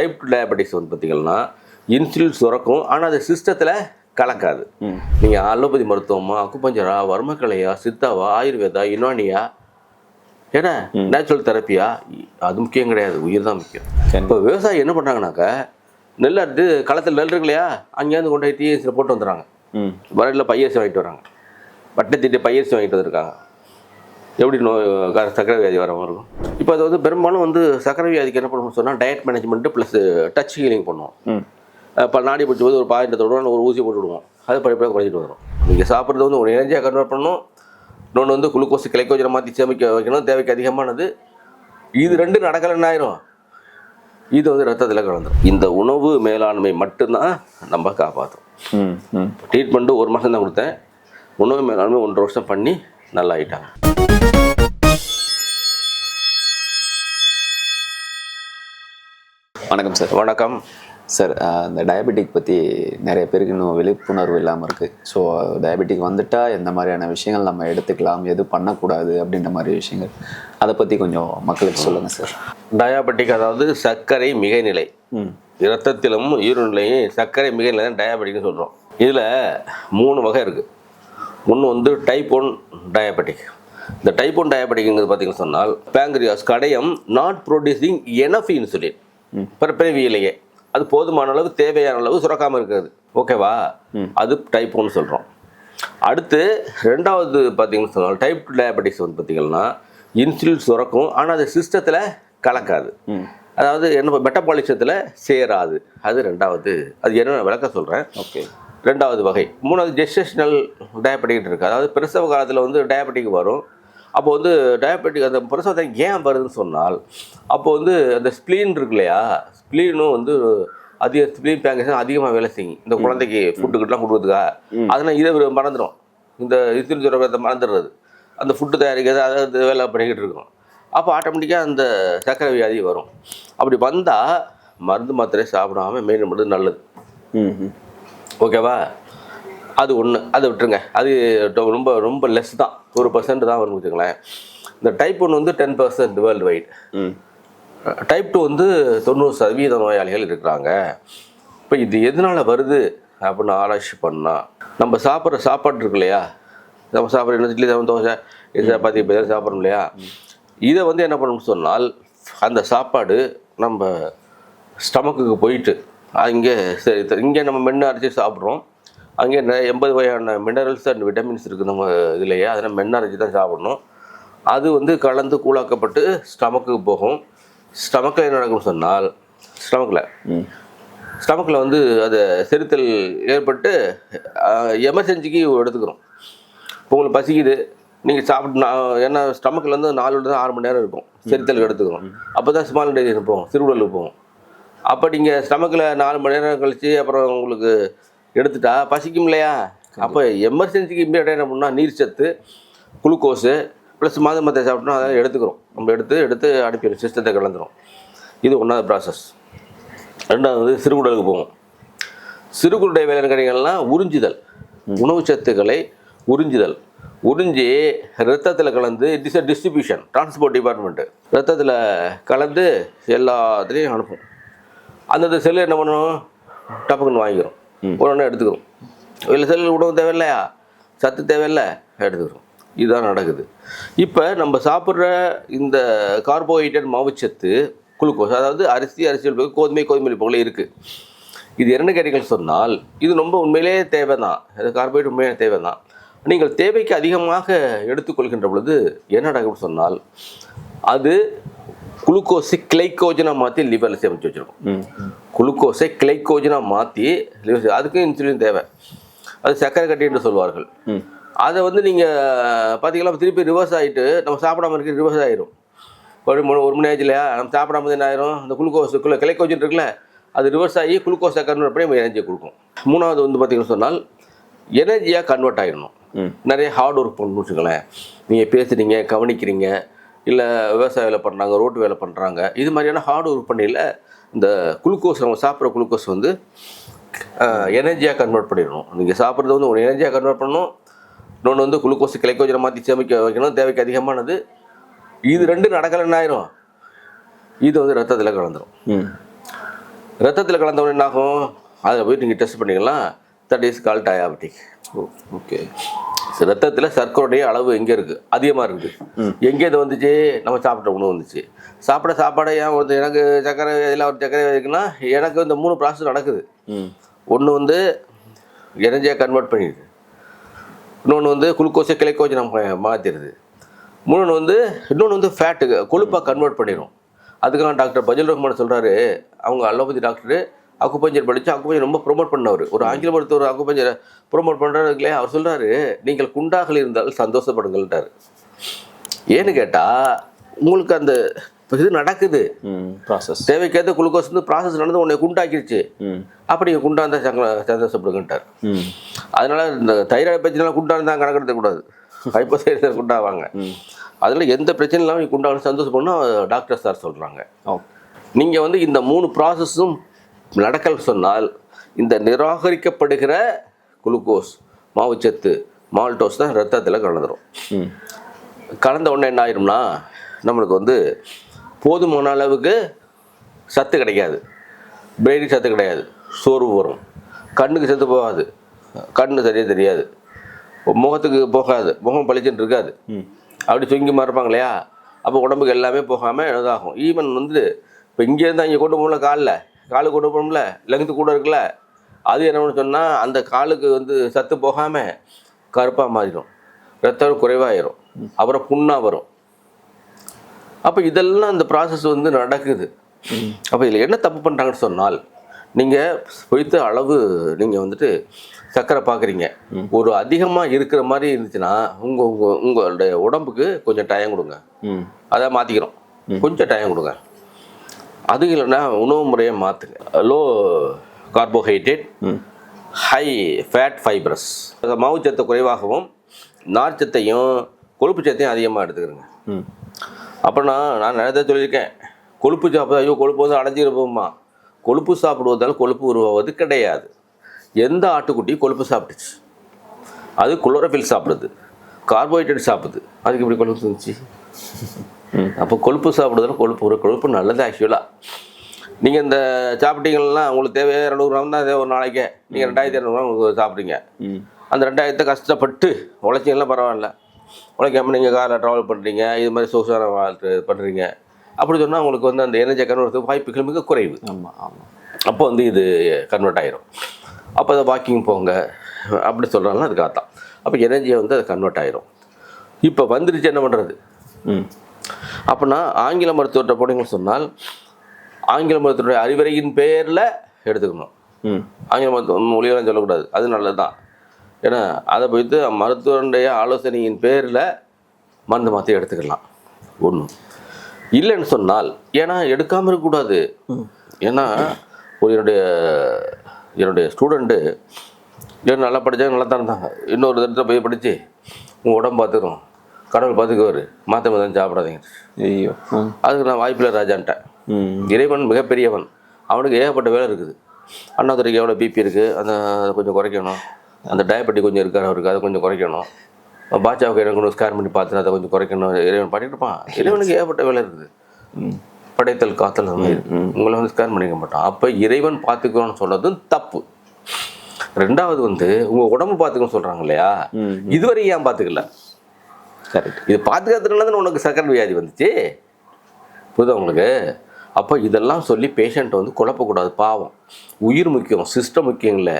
Type diabetics வந்து பார்த்தீங்கன்னா insulin சுரக்கும் ஆனால் அது சிஸ்டத்தில் கலக்காது. நீங்கள் அலோபதி மருத்துவமா அக்குபஞ்சரா வர்மக்கலையா சித்தாவா ஆயுர்வேதா யுனானியா ஏன்னா நேச்சுரல் தெரப்பியா அது முக்கியம் கிடையாது. உயிர் தான் முக்கியம். இப்போ விவசாயி என்ன பண்ணுறாங்கனாக்கா நெல் அறுத்து களத்தில் நெல் இருக்கு இல்லையா அங்கேருந்து கொண்டு போய் டிஎஸ்சியில் போட்டு வந்துடுறாங்க. வரையில் பையரிசி வாங்கிட்டு வராங்க. பட்டை திட்டி பையரிசி வாங்கிட்டு வந்திருக்காங்க. எப்படி நோய் க- சர்க்கரை வியாதி வராமல் இருக்கும்? இப்போ அது வந்து பெரும்பாலும் வந்து சர்க்கரை வியாதிக்கு என்ன பண்ணணும்னு சொன்னால் diet management plus touch healing பண்ணுவோம். இப்போ நாடி பிடிச்ச போது ஒரு பாயிண்ட் தொடுவோம் ஒரு ஊசி போட்டு விடுவோம். அது படிப்படியாக குறைஞ்சிட்டு வரும். நீங்கள் சாப்பிட்றது வந்து ஒரு எனர்ஜியாக கன்வெர்ட் பண்ணணும். இன்னொன்று வந்து குளுக்கோஸ் கிளைக்கோஜனை மாற்றி சேமிக்க வைக்கணும். தேவைக்கு அதிகமானது. இது ரெண்டு நடக்கலைன்னு ஆயிரும்? இது வந்து ரத்தத்தில் கலந்துரும். இந்த உணவு மேலாண்மை மட்டும்தான் நம்ம காப்பாற்றும் ட்ரீட்மெண்ட்டு ஒரு மாதம் தான் கொடுத்தேன். உணவு மேலாண்மை ஒன்றரை வருஷம் பண்ணி நல்லா ஆயிட்டாங்க வணக்கம் சார். வணக்கம். சார் இந்த டயபெட்டிக் பற்றி நிறைய பேருக்கு இன்னும் விழிப்புணர்வு இல்லாமல் இருக்குது ஸோ டயபெட்டிக் வந்துட்டா எந்த மாதிரியான விஷயங்கள் நம்ம எடுத்துக்கலாம் எது பண்ணக்கூடாது அப்படின்ற மாதிரி விஷயங்கள். அதை பற்றி கொஞ்சம் மக்களுக்கு சொல்லுங்கள் சார். டயாபெட்டிக் அதாவது சர்க்கரை மிகைநிலை. ம். இரத்தத்திலும் ஈரநிலையும் சர்க்கரை மிகைநிலை தான் டயாபெட்டிக்னு சொல்கிறோம் இதில் மூணு வகை இருக்குது ஒன்று வந்து டைப் ஒன் டயாபெட்டிக் இந்த டைப் ஒன் டயாபெட்டிக்ங்கிறது பார்த்தீங்கன்னு சொன்னால் பேங்க்ரியாஸ் கடையம் நாட் ப்ரொடியூசிங் எனஃப் இன்சுலின் பிறப்பிறவியிலேயே அது போதுமான அளவு தேவையான அளவு சுரக்காமல் இருக்கிறது. ஓகேவா அது டைப் ஒன் சொல்கிறோம் அடுத்து ரெண்டாவது பார்த்தீங்கன்னு சொன்னால் டைப் டூ டயபெட்டிக்ஸ் வந்து பார்த்தீங்கன்னா இன்சுலின் சுரக்கும் ஆனால் அது சிஸ்டத்தில் கலக்காது. அதாவது என்ன மெட்டபாலிசத்தில் சேராது. அது ரெண்டாவது. அது என்ன விளக்க சொல்கிறேன் ஓகே ரெண்டாவது வகை. மூணாவது ஜெஸ்டேஷனல் டயபெட்டிக் இருக்குது அதாவது பிரசவ காலத்தில் வந்து டயபெட்டிக் வரும். அப்போ வந்து டயபெட்டிக் அந்த பிரசவத்தை ஏன் வருதுன்னு சொன்னால் அப்போ வந்து அந்த ஸ்ப்ளீன் இருக்கு இல்லையா? ஸ்ப்ளீனும் வந்து அதிக ஸ்ப்ளீன் பேங்கஸ் அதிகமாக வேலை செய்யும். இந்த குழந்தைக்கு ஃபுட்டுக்கிட்டலாம் கொடுக்குறதுக்கா? அதெல்லாம் இதை மறந்துடும் இந்த இசில் சுரக்கத்தை மறந்துடுறது. அந்த ஃபுட்டு தயாரிக்கிறது அதை வேலை பண்ணிக்கிட்டு இருக்கும். அப்போ ஆட்டோமேட்டிக்காக அந்த சர்க்கரை வியாதி வரும். அப்படி வந்தால் மருந்து மாத்திரை சாப்பிடாம மெயின் பண்ணுறது நல்லது. ம் ஓகேவா? அது ஒன்று அதை விட்டுருங்க. அது ரொம்ப ரொம்ப லெஸ் தான். ஒரு பர்சன்ட் தான் வரும்னு வச்சுங்களேன் இந்த டைப் ஒன் வந்து ten percent world wide type two வந்து தொண்ணூறு சதவீத நோயாளிகள் இருக்கிறாங்க. இப்போ இது எதனால் வருது? அப்படின்னு ஆராய்ச்சி பண்ணால் நம்ம சாப்பிட்ற சாப்பாடு இருக்கு இல்லையா? நம்ம சாப்பிட்ற என்ன இட்லி தவிர தோசை இது சப்பாத்தி இப்போ சாப்பிட்றோம் இல்லையா? இதை வந்து என்ன பண்ணணும்னு சொன்னால் அந்த சாப்பாடு நம்ம ஸ்டமக்குக்கு போயிட்டு அங்கே சரி இங்கே நம்ம மென்று அரைச்சி சாப்பிட்றோம். அங்கே நிறைய எண்பது வகையான மினரல்ஸ் அண்ட் விட்டமின்ஸ் இருக்குது நம்ம இதுலையே. அதனால் மென்று அரைச்சி தான் சாப்பிடணும். அது வந்து கலந்து கூழாக்கப்பட்டு ஸ்டமக்குக்கு போகும். ஸ்டமக்கில் என்ன நடக்கும்னு சொன்னால் ஸ்டமக்கில் ஸ்டமக்கில் வந்து அது செரித்தல் ஏற்பட்டு எமர்ஜென்சிக்கு எடுத்துக்கிறோம். இப்போ உங்களுக்கு பசிக்குது நீங்கள் சாப்பிட்டு நான் ஏன்னா ஸ்டமக்கில் வந்து நாலு to ஆறு மணி நேரம் இருக்கும். செரித்தல் எடுத்துக்கிறோம். அப்போ தான் ஸ்மால் டைஜன் போகும் சிறுவுடலுக்கு போகும். அப்போ நீங்கள் ஸ்டமக்கில் நாலு மணி நேரம் கழித்து அப்புறம் உங்களுக்கு எடுத்துட்டா பசிக்கும் இல்லையா? அப்போ எமர்ஜென்சிக்கு இம்மீடியட்டாக என்ன பண்ணால் நீர் சத்து குளுக்கோஸு ப்ளஸ் மாத மத்தை சாப்பிட்டோம் அதை எடுத்துக்கிறோம். நம்ம எடுத்து எடுத்து அனுப்பிடும் சிஸ்டத்தை கலந்துரும். இது ஒன்றாவது ப்ராசஸ் ரெண்டாவது சிறுகுடலுக்கு போகும். சிறுகுடை வேலைக்கணிகள்லாம் உறிஞ்சுதல். உணவு சத்துக்களை உறிஞ்சுதல். உறிஞ்சி ரத்தத்தில் கலந்து it is a distribution transport department ரத்தத்தில் கலந்து எல்லாத்துலேயும் அனுப்பும். அந்தந்த செல்லு என்ன பண்ணும் டப்புக்குன்னு வாங்கிக்கிறோம். ஒன்று எடுத்துக்கிறோம். இல்லை செல்லு உணவு தேவையில்லையா? சத்து தேவையில்லை? எடுத்துக்கிறோம். இதுதான் நடக்குது. இப்போ நம்ம சாப்பிட்ற இந்த கார்போஹைட்ரேட் மாவுச்சத்து குளுக்கோஸ் அதாவது அரிசி அரிசியல் பகுதி கோதுமை கோதுமை பகுதியில் இருக்குது இது என்ன கேட்டீங்கன்னு சொன்னால் இது ரொம்ப உண்மையிலேயே தேவை தான் கார்போஹைட்ரேட் உண்மையாக தேவை தான் நீங்கள் தேவைக்கு அதிகமாக எடுத்துக்கொள்கின்ற பொழுது என்ன நடக்கும்னு சொன்னால் அது குளுக்கோஸை கிளைக்கோஜனாக மாற்றி லிவரில் சேமித்து வச்சுருக்கும். குளுக்கோஸை கிளைக்கோஜனாக மாற்றி liver- அதுக்கும் இன்சுலின் தேவை. அது சர்க்கரை கட்டி என்று சொல்வார்கள். ம். அதை வந்து நீங்கள் பார்த்தீங்களா திருப்பி ரிவர்ஸ் ஆகிட்டு நம்ம சாப்பிடாம இருக்க ரிவர்ஸ் ஆயிரும். ஒரு மணி ஒரு மணி ஆச்சு இல்லையா நம்ம சாப்பிடாம என்ன ஆயிரும்? இந்த குளுக்கோஸ் கிளைக்கோஜன் இருக்குல்ல அது ரிவர்ஸ் ஆகி குளுக்கோஸை கன்வெர்ட் பண்ணி நம்ம எனர்ஜியை கொடுக்கும். மூணாவது வந்து பார்த்தீங்கன்னு சொன்னால் எனர்ஜியாக கன்வெர்ட் ஆகிடணும் நிறைய ஹார்ட் ஒர்க் பண்ணணும்னு வச்சுக்கோங்களேன். நீங்கள் பேசுகிறீங்க கவனிக்கிறீங்க இல்லை விவசாய வேலை பண்ணுறாங்க ரோட்டு வேலை பண்ணுறாங்க இது மாதிரியான ஹார்ட் ஒர்க் பண்ணையில் இந்த குளுக்கோஸ் நம்ம சாப்பிட்ற குளுக்கோஸ் வந்து எனர்ஜியாக கன்வெர்ட் பண்ணிடணும். நீங்கள் சாப்பிட்றது வந்து ஒரு எனர்ஜியாக கன்வெர்ட் பண்ணணும். இன்னொன்று வந்து குளுக்கோஸ் கிளைக்கோஜனை மாற்றி சேமிக்க வைக்கணும். தேவைக்கு அதிகமானது. இது ரெண்டு நடக்கலைன்னு ஆயிரும்? இது வந்து ரத்தத்தில் கலந்துரும். ம். ரத்தத்தில் கலந்தவொடனே என்ன ஆகும்? அதை போய் நீங்கள் டெஸ்ட் பண்ணிக்கலாம். That is call diabetic oh okay ரத்தத்தில் சர்க்கரையுடைய அளவு எங்கே இருக்குது அதிகமாக இருக்குது. எங்கே இது வந்துச்சு? நம்ம சாப்பிட்ட உணவு வந்துச்சு. சாப்பிட சாப்பாடு ஏன் வந்து எனக்கு சர்க்கரை எல்லாம் ஒரு சர்க்கரை இருக்குன்னா எனக்கு இந்த மூணு ப்ராசஸ் நடக்குது. ஒன்று வந்து எனர்ஜியாக கன்வெர்ட் பண்ணிடுது. இன்னொன்று வந்து குளுக்கோஸை கிளைக்கோஜ் நம்ம மாற்றிடுது மூணு வந்து இன்னொன்று வந்து ஃபேட்டுக்கு கொழுப்பாக கன்வெர்ட் பண்ணிடும் அதுக்கெல்லாம் டாக்டர் பஜல் ரஹ்மான் சொல்கிறாரு அவங்க அலோபதி டாக்டரு அக்குபஞ்சர் படித்து அக்குபஞ்சர் ரொம்ப ப்ரோமோட் பண்ணவர். ஒரு ஆங்கில மருத்துவர் அக்குபஞ்சரை ப்ரோமோட் பண்ணுறாரு இல்லையா? அவர் சொல்கிறாரு நீங்கள் குண்டாக இருந்தால் சந்தோஷப்படுங்கள்ட்டார் ஏன்னு கேட்டால் உங்களுக்கு அந்த இது நடக்குது. ம் ப்ராசஸ் தேவைக்கேற்ற குளுக்கோஸ் வந்து ப்ராசஸ் நடந்து உன்னை குண்டாக்கிடுச்சு ம். அப்போ நீங்கள் குண்டா இருந்தால் சங்க சந்தோஷப்படுங்கன்ட்டார். ம். அதனால இந்த தைராய்டு பிரச்சனைலாம் குண்டா இருந்தால் கணக்கெடுக்கக்கூடாது ஹைப்போ தைராய்டு குண்டாவாங்க. அதில் எந்த பிரச்சனை இல்லாமல் நீ குண்டாகணும் சந்தோஷப்படணும் டாக்டர் சார் சொல்கிறாங்க நீங்கள் வந்து இந்த மூணு ப்ராசஸும் நடக்கல் சொன்னால் இந்த நிராகரிக்கப்படுகிற குளுக்கோஸ் மாவுச்சத்து மால்டோஸ் தான் ரத்தத்தில் கலந்துரும். ம். கலந்த உடனே என்ன ஆயிரும்னா நம்மளுக்கு வந்து போதுமான அளவுக்கு சத்து கிடைக்காது. பிரெயினுக்கு சத்து கிடையாது. சோர்வு வரும். கண்ணுக்கு சத்து போகாது. கண்ணு சரியாக தெரியாது. முகத்துக்கு போகாது. முகம் பளிச்சுன்னு இருக்காது. ம். அப்படி சுங்கி இருப்பாங்க இல்லையா? அப்போ உடம்புக்கு எல்லாமே போகாமல் இதாகும். ஈவன் வந்து இப்போ இங்கேருந்து அங்கே கொண்டு போகல காலில். காலுக்கு கொண்டு போகணும்ல? லெங்க்த்து கூட இருக்குல்ல? அது என்னன்னு சொன்னால் அந்த காலுக்கு வந்து சத்து போகாமல் கருப்பாக மாறிடும். ரத்தம் குறைவாயிரும். அப்புறம் புண்ணாக வரும். அப்போ இதெல்லாம் அந்த ப்ராசஸ் வந்து நடக்குது. அப்போ இதில் என்ன தப்பு பண்ணுறாங்கன்னு சொன்னால் நீங்கள் பொய்த்த அளவு நீங்கள் வந்துட்டு சர்க்கரை பார்க்குறீங்க ஒரு அதிகமாக இருக்கிற மாதிரி இருந்துச்சுன்னா உங்கள் உங்கள் உங்களுடைய உடம்புக்கு கொஞ்சம் டயம் கொடுங்க. அதை மாற்றிக்கிறோம் கொஞ்சம் டயம் கொடுங்க. அது இல்லைன்னா உணவு முறையை மாற்றுங்க low carbohydrate high fat fibrous மாவுச்சத்து குறைவாகவும் நார்ச்சத்தையும் கொழுப்பு சத்தையும் அதிகமாக எடுத்துக்கிறேங்க. ம். அப்படின்னா நான் நிறைய சொல்லியிருக்கேன். கொழுப்பு சாப்பிட ஐயோ கொழுப்பு வந்து அடைஞ்சிருப்போம்மா கொழுப்பு சாப்பிடுவதால் கொழுப்பு உருவாவது கிடையாது. எந்த ஆட்டுக்குட்டி கொழுப்பு சாப்பிட்டுச்சு? அது குளோரோஃபில் சாப்பிடுது. கார்போஹைட்ரேட் சாப்பிடுது. அதுக்கு இப்படி கொழுப்பு இருந்துச்சு. அப்போ கொழுப்பு சாப்பிடுறதுல கொழுப்பு ஒரு கொழுப்பு நல்லது ஆக்சுவலாக நீங்கள் இந்த சாப்பிட்டீங்கன்னா உங்களுக்கு தேவை இரநூறு கிராம் தான் தேவை ஒரு நாளைக்கே. நீங்கள் ரெண்டாயிரத்தி இரநூறுவா சாப்பிட்றீங்க. ம். அந்த ரெண்டாயிரத்தை கஷ்டப்பட்டு உழைச்சிங்கன்னா பரவாயில்ல. உழைக்காம நீங்கள் காரில் ட்ராவல் பண்ணுறீங்க இது மாதிரி வாழ்க்கை பண்ணுறீங்க அப்படி சொன்னால் உங்களுக்கு வந்து அந்த எனர்ஜி கன்வெர்ட் வாய்ப்புகள் மிக குறைவு. ஆமாம் ஆமாம் அப்போ வந்து இது கன்வெர்ட் ஆயிரும். அப்போ அதை வாக்கிங் போங்க. அப்படி சொல்கிறாங்கன்னா அதுக்காக தான் அப்போ எனர்ஜியை வந்து அது கன்வெர்ட் ஆயிரும். இப்போ வந்துருச்சு என்ன பண்ணுறது ம். அப்படின்னா ஆங்கில மருத்துவர்கிட்ட போனீங்கன்னு சொன்னால் ஆங்கில மருத்துவருடைய அறிவுரையின் பேரில் எடுத்துக்கணும். ம். ஆங்கில மருத்துவம் மொழியெல்லாம் சொல்லக்கூடாது. அது நல்லது தான் ஏன்னா அதை போய்த்து மருத்துவருடைய ஆலோசனையின் பேரில் மருந்து மாற்றி எடுத்துக்கலாம். ஒன்று இல்லைன்னு சொன்னால் ஏன்னா எடுக்காமல் இருக்கக்கூடாது. ஏன்னா ஒரு என்னுடைய என்னுடைய ஸ்டூடெண்ட்டு நல்லா படித்தா நல்லா தான் இருந்தாங்க. இன்னொரு இடத்துல போய் படித்து உங்கள் உடம்பு பார்த்துக்கிறோம் கடவுள் பார்த்துக்குவார் மாற்ற மாதம் சாப்பிடாதீங்க. ஐயோ அதுக்கு நான் வாய்ப்பில்லை ராஜான்ட்டேன் இறைவன் மிகப்பெரியவன். அவனுக்கு ஏகப்பட்ட வேலை இருக்குது. அண்ணாதுரைக்கு எவ்வளோ பிபி இருக்குது அந்த அதை கொஞ்சம் குறைக்கணும். அந்த டயபெட்டிக் கொஞ்சம் இருக்கார் அவருக்கு அதை கொஞ்சம் குறைக்கணும். பாட்சாவுக்கு எனக்கு ஸ்கேன் பண்ணி பார்த்துட்டு அதை கொஞ்சம் குறைக்கணும். இறைவன் பண்ணிட்டு இருப்பான். இறைவனுக்கு ஏகப்பட்ட வேலை இருக்குது. படைத்தல் காத்தல் உங்களை வந்து ஸ்கேன் பண்ணிக்க மாட்டான். அப்போ இறைவன் பார்த்துக்கணும்னு சொன்னதும் தப்பு. ரெண்டாவது வந்து உங்கள் உடம்பு பார்த்துக்கணும்னு சொல்கிறாங்க இல்லையா. இதுவரை ஏன் பார்த்துக்கல? கரெக்ட் இது பார்த்துக்கிறதுனால தானே உனக்கு சக்கரை வியாதி வந்துச்சு? புரியுதா உங்களுக்கு? அப்போ இதெல்லாம் சொல்லி பேஷண்ட்டை வந்து குழப்பக்கூடாது பாவம். உயிர் முக்கியம் சிஸ்டம் முக்கியம் இல்லை.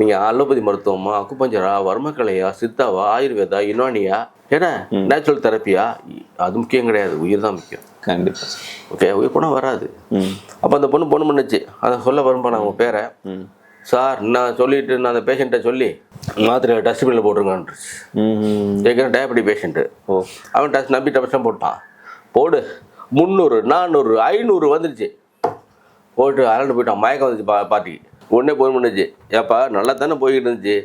நீங்கள் அலோபதி மருத்துவமா அக்குப்பஞ்சரா வர்மக்கலையா சித்தாவா ஆயுர்வேதா யுனானியா ஏன்னா நேச்சுரல் தெரப்பியா அது முக்கியம் கிடையாது. உயிர் தான் முக்கியம். கண்டிப்பாக ஓகே உயிர் போனால் வராது. அப்போ அந்த பொண்ணு பொண்ணு பண்ணுச்சு. அதை சொல்ல வரும்பா நான் உங்கள் பேரை. சார் நான் சொல்லிட்டு நான் அந்த பேஷண்ட்டை சொல்லி மாத்திரை டஸ்ட்பினில் போட்டுருங்கன்றுச்சு ஏற்கனவே டயபெட்டிக் பேஷண்ட்டு ஓ. அவன் டச் நம்பி டபஸ்டம் போட்டான். போடு முந்நூறு நானூறு ஐநூறு வந்துருச்சு. போட்டு அலண்டு போயிட்டான். மயக்கம் வந்துச்சு பா பாட்டிக்கு உடனே போய் பண்ணுச்சு. ஏப்பா நல்லா தானே போய்கிட்டு இருந்துச்சு.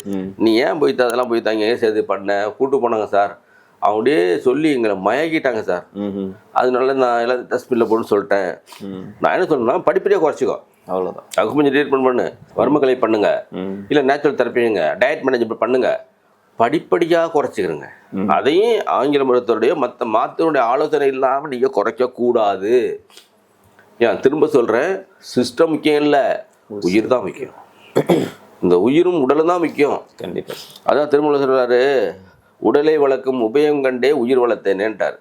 நீ ஏன் போய் அதெல்லாம் போய் தாங்க ஏன் சேர்த்து பண்ண? கூட்டு போனாங்க சார். அவங்களே சொல்லி எங்களை மயக்கிட்டாங்க சார். அதனால நான் எல்லாம் டஸ்ட்பினில் போடுன்னு சொல்லிட்டேன். நான் என்ன சொன்னேன்னா படிப்படியாக குறைச்சிக்கோ. அவ்வளோதான் அதுக்கு கொஞ்சம் ட்ரீட்மெண்ட் பண்ணு. வர்மக்கலை பண்ணுங்க. இல்லை நேச்சுரல் தெரப்பிங்க டயட் மேனேஜ்மெண்ட் பண்ணுங்க. படிப்படியாக குறைச்சிக்கிறங்க அதையும் ஆங்கில மருத்துவருடைய மற்ற மாத்தினுடைய ஆலோசனை இல்லாமல் நீங்கள் குறைக்கக்கூடாது. ஏன்? திரும்ப சொல்கிறேன் சிஸ்டம் முக்கியம் இல்லை. உயிர் தான் முக்கியம். இந்த உயிரும் உடலும் தான் முக்கியம். கண்டிப்பா. அதான் திருமணம் சொல்றாரு. உடலை வளர்க்கும் உபயம் கண்டே உயிர் வளர்த்தேனேன்ட்டார்.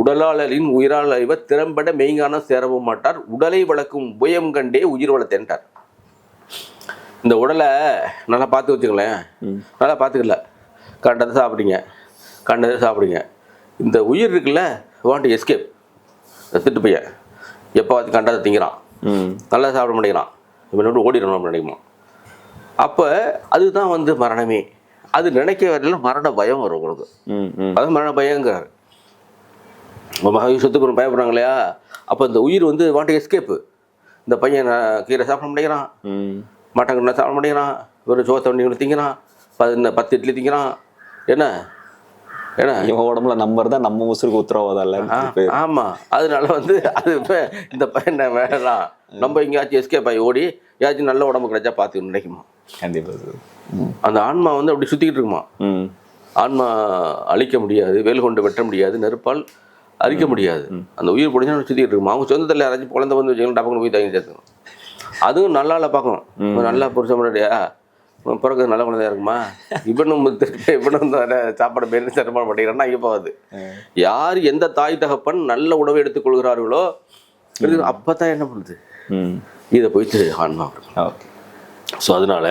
உடலாளரின் உயிரால் அறிவர் திறம்பட மெய்ஞானம் சேரவும் மாட்டார். உடலை வளர்க்கும் உபயம் கண்டே உயிர் வளர்த்தேன்ட்டார். இந்த உடலை நல்லா பார்த்து வச்சுங்களேன் நல்லா பார்த்துக்கல. கண்டதை சாப்பிடுங்க. கண்டதை சாப்பிடுங்க. இந்த உயிர் இருக்குல்ல வாண்ட் எஸ்கேப் திட்டு பையன். எப்போ பார்த்து கண்டதை திங்கிறான். நல்லா சாப்பிட மாட்டேங்கிறான். இவனோட ஓடிடணும் நினைக்குமா? அப்போ அதுதான் வந்து மரணமே. அது நினைக்க வரையில மரண பயம் வரும் உங்களுக்கு. அது மரண பயங்கிறார். சொத்துக்கு ஒரு பயப்படுறாங்க இல்லையா அப்போ இந்த உயிர் வந்து வாண்ட் எஸ்கேப்பு இந்த பையன் கீரை சாப்பிட மாட்டேங்கிறான். ம். மட்டன் சாப்பிட மாட்டேங்கிறான். ஒரு சோத்த வண்டி திங்கிறான். பத்து பத்து இட்லி திங்கிறான். என்ன? என்ன? இவன் உடம்புல நம்பர் தான் நம்ம உசுருக்கு உத்தரவாதம் இல்லை. ஆ, ஆமா. அதனால வந்து அது இந்த பையன் வேணாம் நம்ம எங்கேயாச்சும் எஸ்கேப் ஆகி ஓடி ஏதாச்சும் நல்ல உடம்பு கிடைச்சா பார்த்து நினைக்குமா? கண்டிப்பா சார். ம். அந்த ஆன்மா வந்து அப்படி சுத்திக்கிட்டு இருக்குமா? ம். ஆன்மா அழிக்க முடியாது வேல் கொண்டு வெட்ட முடியாது நெருப்பால் அழிக்க முடியாது. அந்த உயிர் பிடிச்சா சுத்திக்கிட்டு இருக்குமா அவங்க சொந்தத்தில் யாராச்சும் குழந்தை வந்து வச்சுக்கணும் டப்புன்னு போய் தங்கி சேர்த்துக்கணும் அதுவும் நல்லா இல்லை பார்க்கணும் நல்லா புருஷன் முன்னாடியா பிறகு நல்ல குழந்தையா இருக்குமா? இவனும் இவனும் சாப்பாடு பேர் சிரமம் பண்ணிக்கிறேன்னா இங்கே போகாது. யார் எந்த தாய் தகப்பன் நல்ல உணவை எடுத்துக்கொள்கிறார்களோ அப்போ தான் என்ன பண்ணுது? இதை போயிட்டு ஆன்மா ஸோ அதனால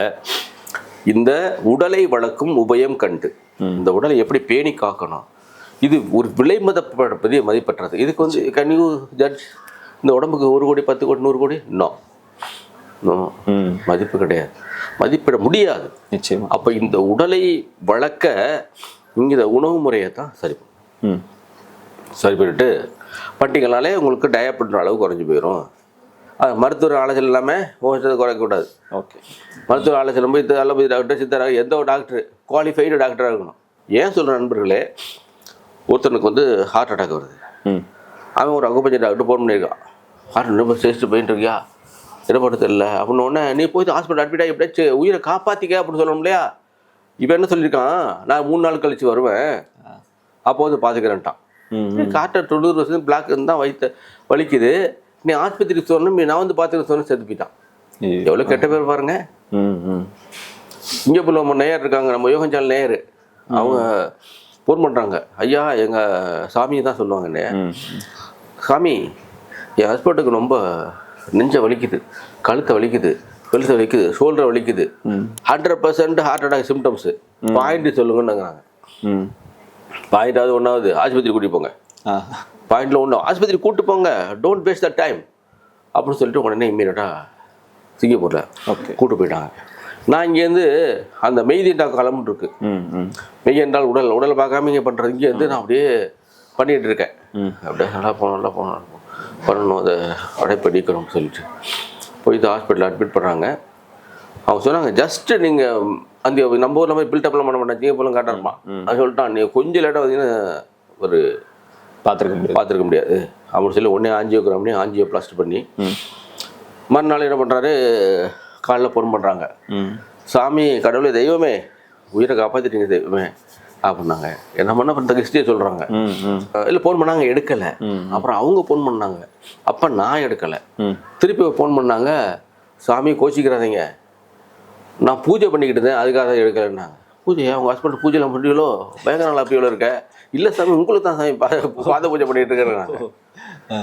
இந்த உடலை வளர்க்கும் உபயம் கண்டு. இந்த உடலை எப்படி பேணி காக்கணும்? இது ஒரு விலை மதிப்பதி மதிப்பற்றது. இதுக்கு வந்து கன் யூ ஜட்ஜ் இந்த உடம்புக்கு ஒரு கோடி பத்து கோடி நூறு கோடி? நோ மதிப்பு கிடையாது. மதிப்பிட முடியாது. நிச்சயமா. அப்போ இந்த உடலை வளர்க்க இங்கே இந்த உணவு முறையை தான் சரி சரி பண்ணிட்டு பண்ணிங்கனாலே உங்களுக்கு டயப்படுற அளவு குறைஞ்சி போயிடும் அது மருத்துவ ஆலோசனை இல்லாமல் மோசத்தை குறைக்கக்கூடாது ஓகே. மருத்துவ ஆலோசனை போய் அலோபதி டாக்டர் சித்தராக எந்த ஒரு டாக்டர் குவாலிஃபைடு டாக்டராக இருக்கணும். ஏன் சொல்கிற நண்பர்களே ஒருத்தனுக்கு வந்து ஹார்ட் அட்டாக் வருது. ம். அவன் ஒரு அகுபஞ்சர் டாக்டர் ஃபோன் பண்ணியிருக்கான். ஹார்ட் ரொம்ப டெஸ்ட் போயிட்டு இருக்கியா? என்ன பண்ணுறது இல்லை அப்படின்னு உடனே நீ போய் ஹாஸ்பிட்டல் அட்மிட் ஆகி எப்படியாச்சும் உயிரை காப்பாற்றிக்க அப்படின்னு சொல்லணும் இல்லையா? இவன் என்ன சொல்லியிருக்கான்? நான் மூணு நாள் கழிச்சு வருவேன். அப்போ வந்து பார்த்துக்கிறேன்ட்டான் ம் காட்டர் தொண்ணூறு வருஷம் பிளாக் இருந்தால் வயிற்று வலிக்குது. நீ ஆஸ்பத்திரிக்கு சொன்னோம் நான் வந்து பார்த்துக்க சொன்ன செத்து போயிட்டான். எவ்வளோ கெட்ட பேர் பாருங்க. இங்கே போல நம்ம நேயர் இருக்காங்க. நம்ம யோகஞ்சால் நேயர். அவங்க ஃபோன் பண்ணுறாங்க ஐயா எங்கள் சாமியை தான் சொல்லுவாங்க என்னைய சாமி என் ஹஸ்பண்டுக்கு ரொம்ப நெஞ்ச வலிக்குது கழுத்தை வலிக்குது கழுத்தை வலிக்குது ஷோல்டர் வலிக்குது. Hundred percent heart attack symptoms point சொல்லுங்கன்னாங்கிறாங்க. ம். பாயிண்டாவது ஒன்றாவது ஆஸ்பத்திரி கூட்டி போங்க. பாயிண்டில் ஒன்றும் ஆஸ்பத்திரி கூட்டு போங்க. டோன்ட் வேஸ்ட் த டைம் அப்படின்னு சொல்லிட்டு உடனே இம்மீடியட்டாக சிங்கப்பூரில் ஓகே. கூட்டு போயிட்டாங்க. நான் இங்கேருந்து அந்த மெய்தீண்டா கிளம்பிட்டு இருக்கு ம் ம். மெய் என்றால் உடல். உடலை பார்க்காம இங்கே பண்ணுறது இங்கே வந்து நான் அப்படியே பண்ணிகிட்டு இருக்கேன் ம். அப்படியே நல்லா போகணும் நல்லா போகணும். பண்ணணும். அதை அடைப்பு நீக்கணும்னு சொல்லிட்டு. போய் இது ஹாஸ்பிட்டல் அட்மிட் பண்ணுறாங்க. அவங்க சொன்னாங்க ஜஸ்ட்டு நீங்கள் அந்த நம்ம ஊரில் மாதிரி பில்டப்லாம் பண்ண மாட்டேன் ஜிங்க போலும் காட்டுறமா அது சொல்லிட்டான் நீ கொஞ்சம் லேட்டாக பார்த்தீங்கன்னா ஒரு பார்த்துருக்க முடியாது. பார்த்துருக்க முடியாது. அப்படின்னு சொல்லி உடனே ஆஞ்சியோகிராம் பண்ணி. ஆஞ்சியோ பிளாஸ்ட் பண்ணி மறுநாள் என்ன பண்ணுறாரு காலைல ஃபோன் பண்ணுறாங்க ம். சாமி கடவுளே தெய்வமே உயிரை காப்பாற்றிட்டீங்க தெய்வமே அப்படின்னாங்க. என்ன பண்ண பண்ணுறது ஹிஸ்ட்ரியை சொல்கிறாங்க ம் ம். இல்லை ஃபோன் பண்ணாங்க எடுக்கலை. அப்புறம் அவங்க ஃபோன் பண்ணாங்க. அப்போ நான் எடுக்கலை. திருப்பி ஃபோன் பண்ணாங்க. சாமி கோச்சிக்கிறாதீங்க நான் பூஜை பண்ணிக்கிட்டு இருந்தேன் அதுக்காக தான் எடுக்கலைன்னாங்க. பூஜையா உங்கள் ஹஸ்பண்ட் பூஜைலாம் பண்ணுறீங்களோ பயங்கர நாள் அப்படி இருக்க? இல்லை சாமி உங்களுக்கு தான் சாமி பாத பூஜை இருக்கிறேன் நான். ஆ.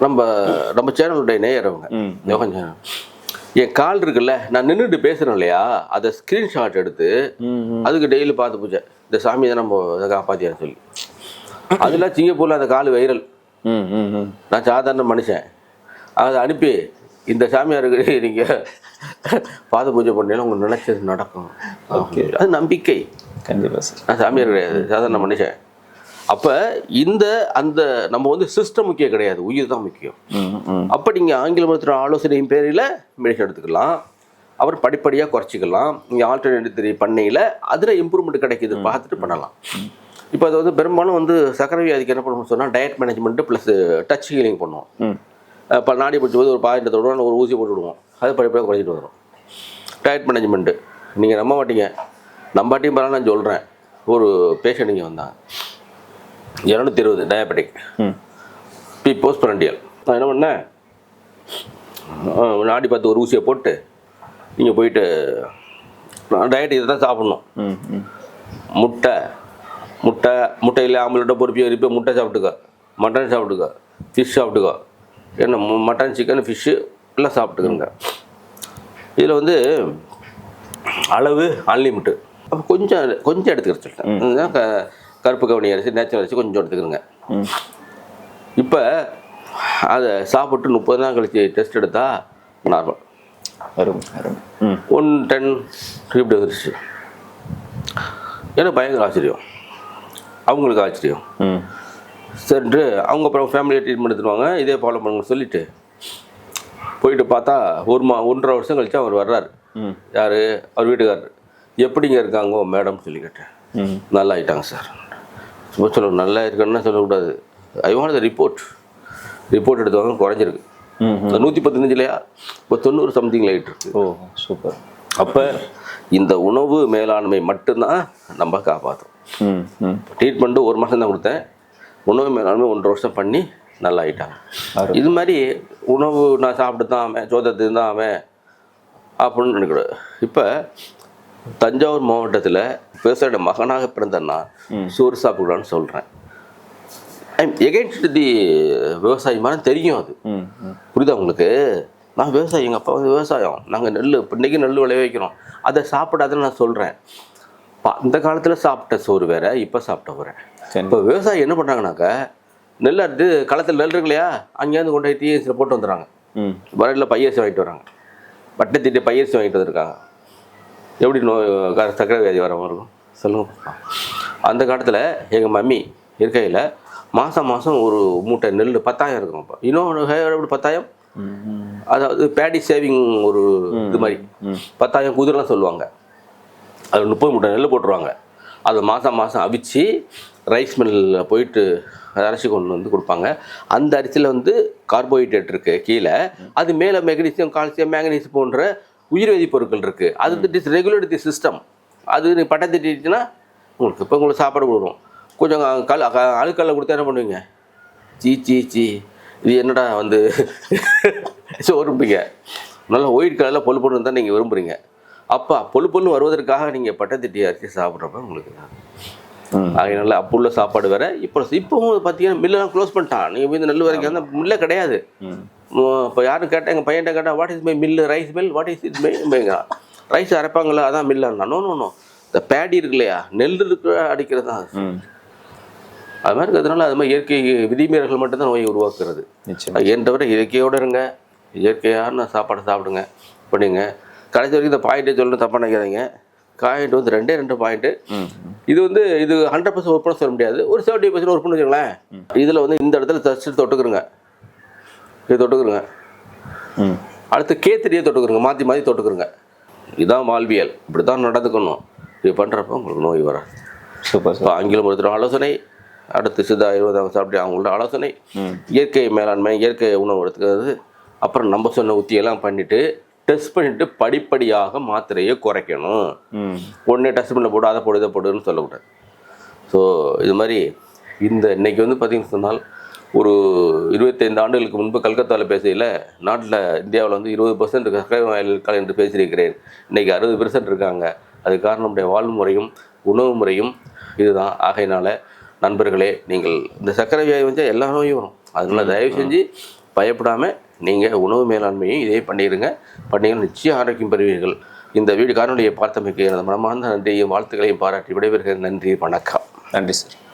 நம்ம நம்ம சேனலுடைய நேயர் அவங்க. யோகன் சேனல் என் கால் இருக்குல்ல நான் நின்றுட்டு பேசுகிறேன் இல்லையா? அதை ஸ்க்ரீன்ஷாட் எடுத்து அதுக்கு டெய்லி பார்த்து பூஜை. இந்த சாமி தான் நம்ம இதை காப்பாத்தியான்னு சொல்லி. அதெல்லாம் சிங்கப்பூரில் அந்த கால் வைரல். நான் சாதாரண மனுஷன். அதை அனுப்பி இந்த சாமியாருக்கு நீங்கள் பாத பூஜை பண்ணீங்கன்னா உங்களுக்கு நினைச்சது நடக்கும். அது நம்பிக்கை. கண்டிப்பாக சார் நான் சாமியார் கிடையாது சாதாரண மனுஷன். அப்போ இந்த அந்த நம்ம வந்து சிஸ்டம் முக்கியம் கிடையாது. உயிர் தான் முக்கியம். அப்போ நீங்கள் ஆங்கில மருத்துவ ஆலோசனையின் பேரில் மெடிசன் எடுத்துக்கலாம். அப்புறம் படிப்படியாக குறைச்சிக்கலாம். நீங்கள் ஆல்டர்னேட்டிவ் தெரிய பண்ணையில் அதில் இம்ப்ரூவ்மெண்ட் கிடைக்குது. பார்த்துட்டு பண்ணலாம். இப்போ அது வந்து பெரும்பாலும் வந்து சக்கரை வியாதிக்கு என்ன பண்ணணும்னு சொன்னால் diet management plus touch healing பண்ணுவோம். இப்போ நாடி பிடிச்சி போது ஒரு பாயிண்ட் தொடுவோம் ஒரு ஊசி போட்டு விடுவோம். அது படிப்படியாக குறைச்சிட்டு வரும். டயட் மேனேஜ்மெண்ட்டு நீங்கள் நம்ப மாட்டீங்க. நம்பாட்டியும் பரவாயில்ல நான் சொல்கிறேன் ஒரு பேஷண்ட் இங்கே வந்தாங்க இரநூத்தி இருபது டயபெட்டிக் பி போஸ்ட் பரண்டியல் நான் என்ன பண்ணேன்? நாடி பார்த்து ஒரு ஊசியை போட்டு நீங்கள் போயிட்டு டயட் இதை தான் சாப்பிட்ணும். முட்டை முட்டை முட்டையில் ஆம்பளை பொறுப்பியோ இருப்போ முட்டை சாப்பிட்டுக்கோ. மட்டன் சாப்பிட்டுக்கோ. ஃபிஷ் சாப்பிட்டுக்கோ. என்ன மட்டன் சிக்கன் ஃபிஷ்ஷு எல்லாம் சாப்பிட்டுக்கோங்க. இதில் வந்து அளவு அன்லிமிட்டு அப்போ கொஞ்சம் கொஞ்சம் எடுத்துக்கிற சொல்லிட்டேன். க கருப்பு கவனி அரிசி நேச்சுரல் அரிசி கொஞ்சம் எடுத்துக்கிறோங்க. இப்போ அதை சாப்பிட்டு முப்பது நாள் கழிச்சு டெஸ்ட் எடுத்தால் நார்மல் ஒன் டென் இப்படி வந்துருச்சு எனக்கு பயங்கர ஆச்சரியம். அவங்களுக்கு ஆச்சரியம். ம். சரின்ட்டு அவங்க அப்புறம் ஃபேமிலியை ட்ரீட்மெண்ட் எடுத்துருவாங்க இதே ஃபாலோ பண்ணுங்கன்னு சொல்லிட்டு போயிட்டு பார்த்தா ஒரு மா ஒன்றரை வருஷம் கழிச்சு அவர் வர்றாரு. ம். யார்? அவர் வீட்டுக்காரர். எப்படிங்க இருக்காங்க மேடம் சொல்லி கேட்டேன் ம். நல்லா ஆயிட்டாங்க சார். சும்மா சொல்ல நல்லா இருக்குன்னு சொல்லக்கூடாது. ஐ வாண்ட் ரிப்போர்ட் ரிப்போர்ட் எடுத்தவங்க குறைஞ்சிருக்கு. நூற்றி பதினஞ்சுலையா? இப்போ தொண்ணூறு சம்திங் லைட் இருக்கு. ஓ சூப்பர் அப்போ இந்த உணவு மேலாண்மை மட்டும்தான் நம்ம காப்பாற்றும் ட்ரீட்மெண்ட்டு ஒரு மாதம் தான் கொடுத்தேன். உணவு மேலாண்மை ஒன்றரை வருஷம் பண்ணி நல்லா ஆயிட்டாங்க. அருமை. இது மாதிரி உணவு நான் சாப்பிட்டு தான் அவன் சோதத்து தான் அவன் அப்படின்னு நினைக்கூடாது இப்போ தஞ்சாவூர் மாவட்டத்தில் விவசாயியோட மகனாக பிறந்தன்னா சோறு சாப்பிடலான்னு சொல்கிறேன் ஐம் எகென்ஸ்ட் தி விவசாயி மாதிரி தெரியும் அது. புரியுதா உங்களுக்கு? நான் விவசாயி எங்கள் அப்பா வந்து விவசாயம். நாங்கள் நெல் இன்றைக்கி நெல் விளைய வைக்கிறோம். அதை சாப்பிடாதுன்னு நான் சொல்கிறேன் அந்த காலத்தில் சாப்பிட்ட சோறு வேற இப்போ சாப்பிட்ட வேற இப்போ விவசாயி என்ன பண்ணுறாங்கனாக்கா நெல் அறுத்து களத்தில் நெல் இருக்கு இல்லையா அங்கேருந்து கொண்டு போய் டிஎஸ்சியில் போட்டு வந்துடுறாங்க. வரையில் பையரிசி வாங்கிட்டு வராங்க. பட்டை தீட்டி பையரிசி வாங்கிட்டு வந்திருக்காங்க. எப்படி நோய் க- வியாதி வரவங்க இருக்கும்? சொல்லுங்க. அந்த காலத்தில் எங்கள் மம்மி இருக்கையில் மாதம் மாதம் ஒரு மூட்டை நெல் பத்தாயிரம் இருக்கும் அப்போ. இன்னொன்று எப்படி பத்தாயிரம்? அதாவது பேடி சேவிங் ஒரு இது மாதிரி. பத்தாயிரம் குதிரைலாம் சொல்லுவாங்க. அது முப்பது மூட்டை நெல் போட்டுருவாங்க. அதை மாதம் மாதம் அவிச்சு ரைஸ் மில்லில் போயிட்டு அரைச்சி கொண்டு வந்து கொடுப்பாங்க. அந்த அரிசியில் வந்து கார்போஹைட்ரேட் இருக்குது கீழே. அது மேலே மெக்னீசியம் கால்சியம் மேங்கனீஸ் போன்ற உயிர்வேதி பொருட்கள் இருக்குது அது வந்து இஸ் ரெகுலேட் தி சிஸ்டம் அது நீ பட்டை திட்டிச்சுன்னா உங்களுக்கு இப்போ உங்களுக்கு சாப்பாடு கொடுக்குறோம் கொஞ்சம் கல் அழுக்கல்ல கொடுத்தா என்ன பண்ணுவீங்க? சீ சீ சீ. இது என்னடா வந்து? விரும்புங்க நல்லா ஒயிட் கலரில் பொழு பொண்ணு தான் நீங்கள் விரும்புகிறீங்க அப்பா பொழு பொண்ணு வருவதற்காக நீங்கள் பட்டத்திட்டி அரிசி சாப்பிட்றப்ப உங்களுக்கு அதனால அப்போ உள்ள சாப்பாடு வேற. இப்போ இப்போவும் பார்த்தீங்கன்னா மில்லெல்லாம் க்ளோஸ் பண்ணிட்டான். நீங்கள் போய் இந்த நெல் வரைக்கும் அந்த மில்லே கிடையாது. இப்போ யாரும் கேட்டேன் எங்கள் பையன்ட்ட கேட்டால் what is my mill rice mill what is it my rice அரைப்பாங்களா அதான் மில்லா நோ நோ இந்த பேடி இருக்கு இல்லையா நெல் இருக்கு அடிக்கிறது? தான் அது. மாதிரி இருக்கிறதுனால அது மாதிரி இயற்கை விதிமீறல்கள் மட்டும்தான் நோயை உருவாக்குறது. என்ற விட இயற்கையோடு இருங்க. இயற்கையான சாப்பாடை சாப்பிடுங்க. பண்ணுங்க கடைசி வரைக்கும் இந்த பாயிண்ட்டே சொல்லணும் தப்பாக நினைக்காதீங்க. பாயிண்ட் வந்து ரெண்டே ரெண்டு பாயிண்ட்டு இது வந்து இது ஹண்ட்ரட் பர்சன்ட் பண்ண சொல்ல முடியாது. ஒரு செவன்ட்டி பர்சன்ட் ஒர்க் பண்ணி வச்சுங்களேன் இதில் வந்து இந்த இடத்துல ஜஸ்ட் தொட்டுக்கிறங்க இது தொட்டுக்கிறங்க அடுத்து கேத்திரியை தொட்டுக்கிறங்க மாற்றி மாற்றி தொட்டுக்கிறங்க இதுதான் வாழ்வியல். இப்படி தான் நடந்துக்கணும். இது பண்ணுறப்ப உங்களுக்கு நோய் வராது. சூப்பர் இப்போ ஆங்கிலம் ஒருத்தர் ஆலோசனை அடுத்து சித்தா இருபதாம் சாப்பிட்டு அவங்களோட ஆலோசனை இயற்கை மேலாண்மை இயற்கை உணவு எடுத்துக்கிறது. அப்புறம் நம்ம சொன்ன உத்தியெல்லாம் பண்ணிவிட்டு டெஸ்ட் பண்ணிவிட்டு படிப்படியாக மாத்திரையை குறைக்கணும். உடனே டெஸ்ட் பண்ண போடு அதை போடு இதை போடுன்னு சொல்லக்கூடாது. ஸோ இது மாதிரி இந்த இன்னைக்கு வந்து பார்த்தீங்கன்னு சொன்னால் ஒரு இருபத்தைந்து ஆண்டுகளுக்கு முன்பு கல்கத்தாவில் பேசையில் நாட்டில் இந்தியாவில் வந்து இருபது பர்சன்ட் சர்க்கரை இருக்காங்க என்று பேசியிருக்கிறேன். இன்னைக்கு அறுபது பெர்சன்ட் இருக்காங்க. அது காரணம் நம்முடைய வாழ்வு முறையும் உணவு முறையும் இதுதான். ஆகையினால நண்பர்களே நீங்கள் இந்த சர்க்கரை வியாதி வந்து எல்லா நோயும் வரும். அதனால தயவு செஞ்சு பயப்படாமல் நீங்கள் உணவு மேலாண்மையும் இதே பண்ணிடுங்க பண்ணீங்கன்னா நிச்சயம் ஆரோக்கியம் பெறுவீர்கள். இந்த வீடு காணொலியை பார்த்தமைக்கு எனது மனமார்ந்த நன்றியையும் வாழ்த்துக்களையும் பாராட்டி விடைபெறுகிறேன். நன்றி வணக்கம். நன்றி சார்.